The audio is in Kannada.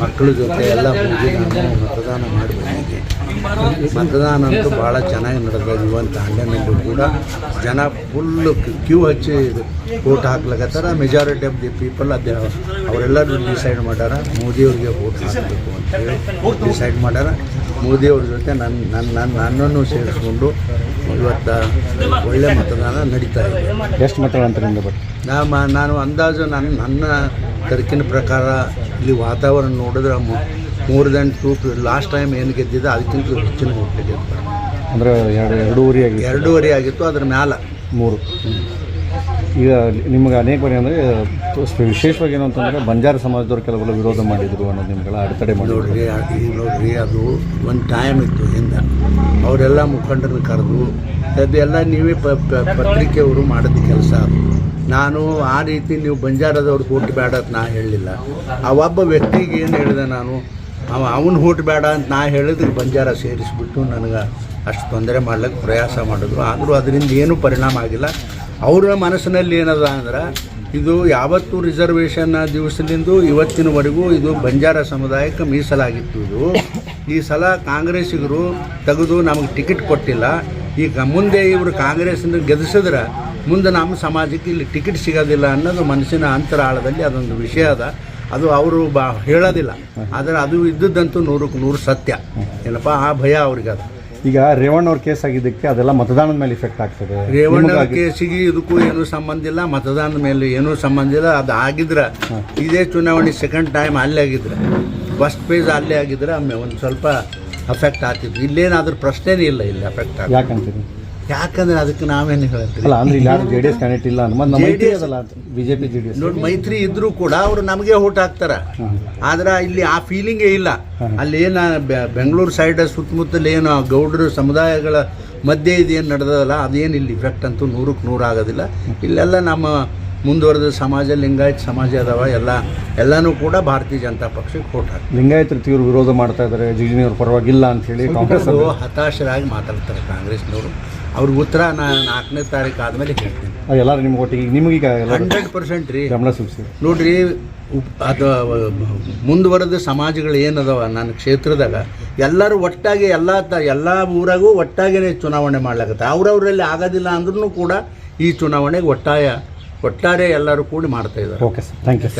ಮಕ್ಕಳ ಜೊತೆ ಎಲ್ಲ ಹೋಗಿ ನಾನು ಮತದಾನ ಮಾಡಿ ಬಂದಿದ್ದೆ ಮತದಾನ ಅಂತೂ ಭಾಳ ಚೆನ್ನಾಗಿ ನಡೆದ ಇವಂತ ಹಳ್ಳಿನಲ್ಲೂ ಕೂಡ ಜನ ಫುಲ್ಲು ಕ್ಯೂ ಹಚ್ಚಿ ವೋಟ್ ಹಾಕ್ಲಕತ್ತಾರ. ಮೆಜಾರಿಟಿ ಆಫ್ ದಿ ಪೀಪಲ್ ಅದ ಅವರೆಲ್ಲರೂ ಡಿಸೈಡ್ ಮಾಡ್ಯಾರ. ಮೋದಿಯವ್ರಿಗೆ ವೋಟ್ ಹಾಕಬೇಕು ಅಂತೇಳಿ ಡಿಸೈಡ್ ಮಾಡ್ಯಾರ. ಮೋದಿಯವ್ರ ಜೊತೆ ನನ್ನ ನನ್ನ ನನ್ನನ್ನು ಸೇರಿಸ್ಕೊಂಡು ಇವತ್ತು ಒಳ್ಳೆ ಮತದಾನ ನಡೀತಾ ಇದೆ. ಎಷ್ಟು ಮತಗಳು ಅಂತ ನಿಮ್ಗೆ ಬಟ್ ನಾ ನಾನು ಅಂದಾಜು ನನ್ನ ನನ್ನ ತರ್ಕಿನ ಪ್ರಕಾರ ಇಲ್ಲಿ ವಾತಾವರಣ ನೋಡಿದ್ರೆ ಮೂರ್ ದೆನ್ ಟೂ ಲಾಸ್ಟ್ ಟೈಮ್ ಏನು ಗೆದ್ದಿದೆ ಅದಕ್ಕಿಂತ ಹೆಚ್ಚಿನ ಗೆದ್ದ ಅಂದರೆ ಎರಡು ಎರಡೂವರೆ ಆಗಿ ಎರಡೂವರೆ ಆಗಿತ್ತು ಅದ್ರ ಮ್ಯಾಲ. ಮೂರು. ಈಗ ನಿಮ್ಗೆ ಅನೇಕ ಬಾರಿ ಅಂದರೆ ವಿಶೇಷವಾಗಿ ಏನು ಅಂತಂದರೆ ಬಂಜಾರ ಸಮಾಜದವ್ರು ಕೆಲವೆಲ್ಲ ವಿರೋಧ ಮಾಡಿದ್ರು ಅನ್ನೋದು ನಿಮ್ಗೆಲ್ಲ ಅಡೆತಡೆ ನೋಡ್ರಿ ನೋಡ್ರಿ ಅದು ಒಂದು ಟೈಮ್ ಇತ್ತು ಹಿಂದೆ. ಅವರೆಲ್ಲ ಮುಖಂಡರನ್ನ ಕರೆದು, ಅದೆಲ್ಲ ನೀವೇ ಪ ಪತ್ರಿಕೆಯವರು ಮಾಡಿದ ಕೆಲಸ ನಾನು ಆ ರೀತಿ ನೀವು ಬಂಜಾರದವ್ರು ಹುಟ್ಟು ಬೇಡ ಅಂತ ನಾ ಹೇಳಲಿಲ್ಲ ಆ ಒಬ್ಬ ವ್ಯಕ್ತಿಗೆ ಏನು ಹೇಳಿದೆ ನಾನು, ಅವ ಅವನು ಹುಟ್ಟು ಬೇಡ ಅಂತ ನಾ ಹೇಳಿದ್ರೆ ಬಂಜಾರ ಸೇರಿಸ್ಬಿಟ್ಟು ನನಗೆ ಅಷ್ಟು ತೊಂದರೆ ಮಾಡ್ಲಿಕ್ಕೆ ಪ್ರಯಾಸ ಮಾಡಿದ್ರು. ಆದರೂ ಅದರಿಂದ ಏನೂ ಪರಿಣಾಮ ಆಗಿಲ್ಲ. ಅವರ ಮನಸ್ಸಿನಲ್ಲಿ ಏನದ ಅಂದ್ರೆ ಇದು ಯಾವತ್ತು ರಿಸರ್ವೇಷನ್ ದಿವಸದಿಂದ ಇವತ್ತಿನವರೆಗೂ ಇದು ಬಂಜಾರ ಸಮುದಾಯಕ್ಕೆ ಮೀಸಲಾಗಿತ್ತು ಇದು. ಈ ಸಲ ಕಾಂಗ್ರೆಸ್ಸಿಗರು ತೆಗೆದು ನಮಗೆ ಟಿಕೆಟ್ ಕೊಟ್ಟಿಲ್ಲ. ಈಗ ಮುಂದೆ ಇವರು ಕಾಂಗ್ರೆಸ್ನ ಗೆಲ್ಲಿಸಿದ್ರೆ ಮುಂದೆ ನಮ್ಮ ಸಮಾಜಕ್ಕೆ ಇಲ್ಲಿ ಟಿಕೆಟ್ ಸಿಗೋದಿಲ್ಲ ಅನ್ನೋದು ಮನಸ್ಸಿನ ಅಂತರಾಳದಲ್ಲಿ ಅದೊಂದು ವಿಷಯ ಅದ. ಅದು ಅವರು ಬಾ ಹೇಳೋದಿಲ್ಲ. ಆದರೆ ಅದು ಇದ್ದದ್ದಂತೂ ನೂರಕ್ಕೆ ನೂರು ಸತ್ಯ. ಏನಪ್ಪ? ಆ ಭಯ ಅವ್ರಿಗೆ ಅದು ಈಗ ರೇವಣ್ಣ ಅವ್ರ ಕೇಸ್ ಆಗಿದ್ದಕ್ಕೆ ಅದೆಲ್ಲ ಮತದಾನದ ಮೇಲೆ ಇಫೆಕ್ಟ್ ಆಗ್ತದೆ. ರೇವಣ್ಣ ಕೇಸಿಗೆ ಇದಕ್ಕೂ ಏನೂ ಸಂಬಂಧ ಇಲ್ಲ ಮತದಾನದ ಮೇಲೆ ಏನೂ ಸಂಬಂಧ ಇಲ್ಲ. ಅದು ಆಗಿದ್ರೆ ಇದೇ ಚುನಾವಣೆ ಸೆಕೆಂಡ್ ಟೈಮ್ ಅಲ್ಲೇ ಆಗಿದ್ರೆ ಫಸ್ಟ್ ಪೇಜ್ ಅಲ್ಲೇ ಆಗಿದ್ರೆ ಒಂದು ಸ್ವಲ್ಪ ಅಫೆಕ್ಟ್ ಆಗ್ತಿತ್ತು. ಇಲ್ಲೇನಾದ್ರೂ ಪ್ರಶ್ನೆನೇ ಇಲ್ಲ ಇಲ್ಲಿ ಅಫೆಕ್ಟ್ ಆಗ ಯಾಕಂತೀರಿ ಯಾಕಂದ್ರೆ ಅದಕ್ಕೆ ನಾವೇನು ಹೇಳ್ತೀವಿ ಅಲ್ಲ ಅಂದ್ರೆ ಇಲ್ಲಿ ಯಾರು ಜೆ ಡಿ ಎಸ್ ಕ್ಯಾಂಡಿಡೇಟ್ ಇಲ್ಲ ನಮ್ಮ ನಮ್ಮ ಮೈತ್ರಿ JDS ಅದಲ್ಲ ಬಿಜೆಪಿ ಜೆ ಡಿ ಎಸ್ ನೋಡಿ ಮೈತ್ರಿ ಇದ್ರೂ ಕೂಡ ಅವರು ನಮಗೆ ಓಟ್ ಹಾಕ್ತಾರ. ಆದ್ರೆ ಇಲ್ಲಿ ಆ ಫೀಲಿಂಗೇ ಇಲ್ಲ. ಅಲ್ಲಿ ಏನ ಬೆಂಗಳೂರು ಸೈಡ್ ಸುತ್ತಮುತ್ತಲು ಏನು ಗೌಡರು ಸಮುದಾಯಗಳ ಮಧ್ಯೆ ಇದೇನು ನಡೆದಲ್ಲ ಅದೇನು ಇಲ್ಲಿ ಇಫೆಕ್ಟ್ ಅಂತೂ ನೂರಕ್ಕೆ ನೂರು ಆಗೋದಿಲ್ಲ. ಇಲ್ಲೆಲ್ಲ ನಮ್ಮ ಮುಂದುವರೆದ ಸಮಾಜ ಲಿಂಗಾಯತ್ ಸಮಾಜ ಅದಾವ ಎಲ್ಲ ಎಲ್ಲನೂ ಕೂಡ ಭಾರತೀಯ ಜನತಾ ಪಕ್ಷಕ್ಕೆ ಓಟ್ ಹಾಕ್ತಾರೆ. ಲಿಂಗಾಯತರು ತೀವ್ರ ವಿರೋಧ ಮಾಡ್ತಾ ಇದ್ದಾರೆ ಜಿಗಿನಿಯವ್ರ ಪರವಾಗಿಲ್ಲ ಅಂತ ಹೇಳಿ ಕಾಂಗ್ರೆಸ್ ಅವರು ಹತಾಶರಾಗಿ ಮಾತಾಡ್ತಾರೆ ಕಾಂಗ್ರೆಸ್ನವರು. ಅವ್ರಿಗೆ ಉತ್ತರ ನಾನು ನಾಲ್ಕನೇ ತಾರೀಕು ಆದಮೇಲೆ ಹೇಳ್ತೀನಿ. ಎಲ್ಲರೂ ನಿಮ್ಗೆ ಒಟ್ಟಿಗೆ ನಿಮಗೀಗ ಹಂಡ್ರೆಡ್ ಪರ್ಸೆಂಟ್ ರೀ. ಗಮನ ಸೂಚಿಸಿ. ನೋಡ್ರಿ ಉಪ್- ಅದು ಮುಂದುವರೆದ ಸಮಾಜಗಳು ಏನದಾವ ನನ್ನ ಕ್ಷೇತ್ರದಾಗ ಎಲ್ಲರೂ ಒಟ್ಟಾಗಿ ಎಲ್ಲ ತ ಎಲ್ಲ ಊರಾಗೂ ಒಟ್ಟಾಗಿನೇ ಚುನಾವಣೆ ಮಾಡ್ಲಾಗತ್ತೆ ಅವ್ರವ್ರಲ್ಲಿ ಆಗೋದಿಲ್ಲ ಅಂದ್ರೂ ಕೂಡ ಈ ಚುನಾವಣೆಗೆ ಒಟ್ಟಾಯ ಒಟ್ಟಾರೆ ಎಲ್ಲರೂ ಕೂಡಿ ಮಾಡ್ತಾ ಇದ್ದಾರೆ. Okay sir thank you